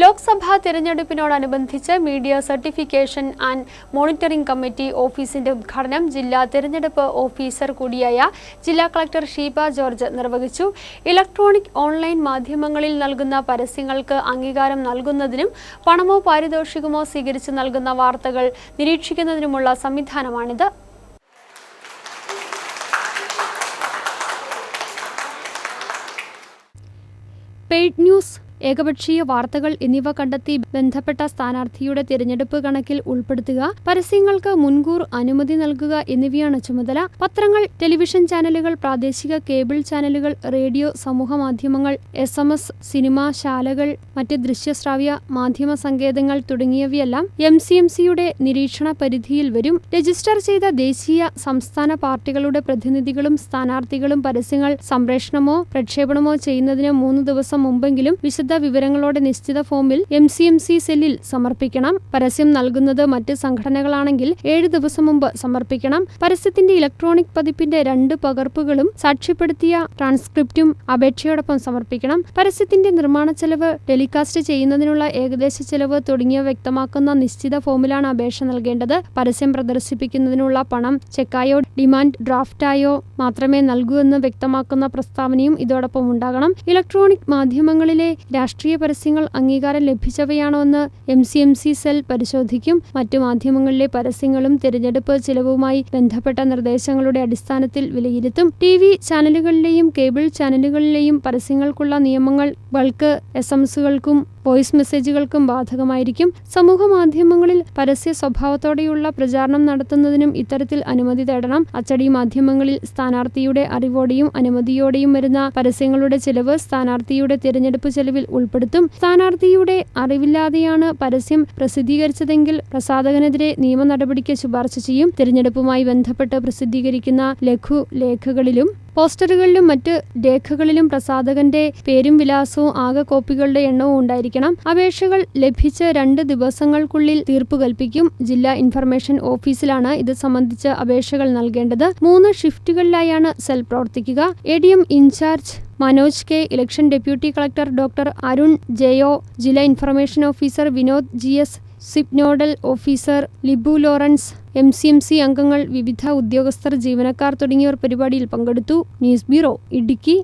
Lok Sabha തെരഞ്ഞെടുപ്പിനോടനുബന്ധിച്ച് media certification and monitoring committee ഓഫീസിന്റെ ഉദ്ഘാടനം ജില്ലാ തെരഞ്ഞെടുപ്പ് ഓഫീസർ കൂടിയായ ജില്ലാ കളക്ടർ ഷീബ ജോർജ് നിർവഹിച്ചു. ഇലക്ട്രോണിക് ഓൺലൈൻ മാധ്യമങ്ങളിൽ നൽകുന്ന പരസ്യങ്ങൾക്ക് അംഗീകാരം നൽകുന്നതിനും പണമോ പാരിതോഷികമോ സ്വീകരിച്ച് നൽകുന്ന വാർത്തകൾ നിരീക്ഷിക്കുന്നതിനുമുള്ള സംവിധാനമാണിത്. പെയ്ഡ് ന്യൂസ് ഏകപക്ഷീയ വാർത്തകൾ എന്നിവ കണ്ടെത്തി ബന്ധപ്പെട്ട സ്ഥാനാർത്ഥിയുടെ തിരഞ്ഞെടുപ്പ് കണക്കിൽ ഉൾപ്പെടുത്തുക പരസ്യങ്ങൾക്ക് മുൻകൂർ അനുമതി നൽകുക എന്നിവയാണ് ചുമതല. പത്രങ്ങൾ ടെലിവിഷൻ ചാനലുകൾ പ്രാദേശിക കേബിൾ ചാനലുകൾ റേഡിയോ സമൂഹ മാധ്യമങ്ങൾ എസ് എം എസ് സിനിമാ ശാലകൾ മറ്റ് ദൃശ്യശ്രാവ്യ മാധ്യമ സങ്കേതങ്ങൾ തുടങ്ങിയവയെല്ലാം എം സി എം സിയുടെ നിരീക്ഷണ പരിധിയിൽ വരും. രജിസ്റ്റർ ചെയ്ത ദേശീയ സംസ്ഥാന പാർട്ടികളുടെ പ്രതിനിധികളും സ്ഥാനാർത്ഥികളും പരസ്യങ്ങൾ സംപ്രേഷണമോ പ്രക്ഷേപണമോ ചെയ്യുന്നതിന് മൂന്ന് ദിവസം മുമ്പെങ്കിലും വിശദ വിവരങ്ങളോടെ നിശ്ചിത ഫോമിൽ എം സി എം സി സെല്ലിൽ സമർപ്പിക്കണം. പരസ്യം നൽകുന്നത് മറ്റ് സംഘടനകളാണെങ്കിൽ ഏഴ് ദിവസം മുമ്പ് സമർപ്പിക്കണം. പരസ്യത്തിന്റെ ഇലക്ട്രോണിക് പതിപ്പിന്റെ രണ്ട് പകർപ്പുകളും സാക്ഷ്യപ്പെടുത്തിയ ട്രാൻസ്ക്രിപ്റ്റും അപേക്ഷയോടൊപ്പം സമർപ്പിക്കണം. പരസ്യത്തിന്റെ നിർമ്മാണ ചെലവ് ടെലികാസ്റ്റ് ചെയ്യുന്നതിനുള്ള ഏകദേശ ചെലവ് തുടങ്ങിയ വ്യക്തമാക്കുന്ന നിശ്ചിത ഫോമിലാണ് അപേക്ഷ നൽകേണ്ടത്. പരസ്യം പ്രദർശിപ്പിക്കുന്നതിനുള്ള പണം ചെക്കായോ ഡിമാൻഡ് ഡ്രാഫ്റ്റായോ മാത്രമേ നൽകൂ എന്ന് വ്യക്തമാക്കുന്ന പ്രസ്താവനയും ഇതോടൊപ്പം ഉണ്ടാകണം. ഇലക്ട്രോണിക് മാധ്യമങ്ങളിലെ രാഷ്ട്രീയ പരസ്യങ്ങൾ അംഗീകാരം ലഭിച്ചവയാണോ എന്ന് M C M C cell പരിശോധിക്കും. മറ്റു മാധ്യമങ്ങളിലെ പരസ്യങ്ങളും തിരഞ്ഞെടുപ്പ് ചിലവുമായി ബന്ധപ്പെട്ട നിർദ്ദേശങ്ങളുടെ അടിസ്ഥാനത്തിൽ വിലയിരുത്തും. ടി വി ചാനലുകളിലെയും കേബിൾ ചാനലുകളിലെയും പരസ്യങ്ങൾക്കുള്ള നിയമങ്ങൾ ബൾക്ക് എസ് എം എസുകൾക്കും വോയിസ് മെസ്സേജുകൾക്കും ബാധകമായിരിക്കും. സമൂഹ മാധ്യമങ്ങളിൽ പരസ്യ സ്വഭാവത്തോടെയുള്ള പ്രചാരണം നടത്തുന്നതിനും ഇത്തരത്തിൽ അനുമതി തേടണം. അച്ചടി മാധ്യമങ്ങളിൽ സ്ഥാനാർത്ഥിയുടെ അറിവോടെയും അനുമതിയോടെയും വരുന്ന പരസ്യങ്ങളുടെ ചെലവ് സ്ഥാനാർത്ഥിയുടെ തിരഞ്ഞെടുപ്പ് ചെലവിൽ ഉൾപ്പെടുത്തും. സ്ഥാനാർത്ഥിയുടെ അറിവില്ലാതെയാണ് പരസ്യം പ്രസിദ്ധീകരിച്ചതെങ്കിൽ പ്രസാധകനെതിരെ നിയമ നടപടിക്ക് ശുപാർശ ചെയ്യും. തിരഞ്ഞെടുപ്പുമായി ബന്ധപ്പെട്ട് പ്രസിദ്ധീകരിക്കുന്ന ലഘു ലേഖകളിലും പോസ്റ്ററുകളിലും മറ്റ് രേഖകളിലും പ്രസാധകന്റെ പേരും വിലാസവും ആകെ കോപ്പികളുടെ എണ്ണവും ഉണ്ടായിരിക്കണം. അപേക്ഷകൾ ലഭിച്ച രണ്ട് ദിവസങ്ങൾക്കുള്ളിൽ തീർപ്പ് കൽപ്പിക്കും. ജില്ലാ ഇൻഫർമേഷൻ ഓഫീസിലാണ് ഇത് സംബന്ധിച്ച അപേക്ഷകൾ നൽകേണ്ടത്. മൂന്ന് ഷിഫ്റ്റുകളിലായാണ് സെൽ പ്രവർത്തിക്കുക. A D M in charge Manoj K. Election deputy collector doctor Arun ജയോ ജില്ലാ information officer Vinod G S zip nodal officer Libu Lawrence M C M C അംഗങ്ങൾ വിവിധ ഉദ്യോഗസ്ഥർ ജീവനക്കാർ തുടങ്ങിയവർ പരിപാടിയിൽ പങ്കെടുത്തു. News bureau Idukki.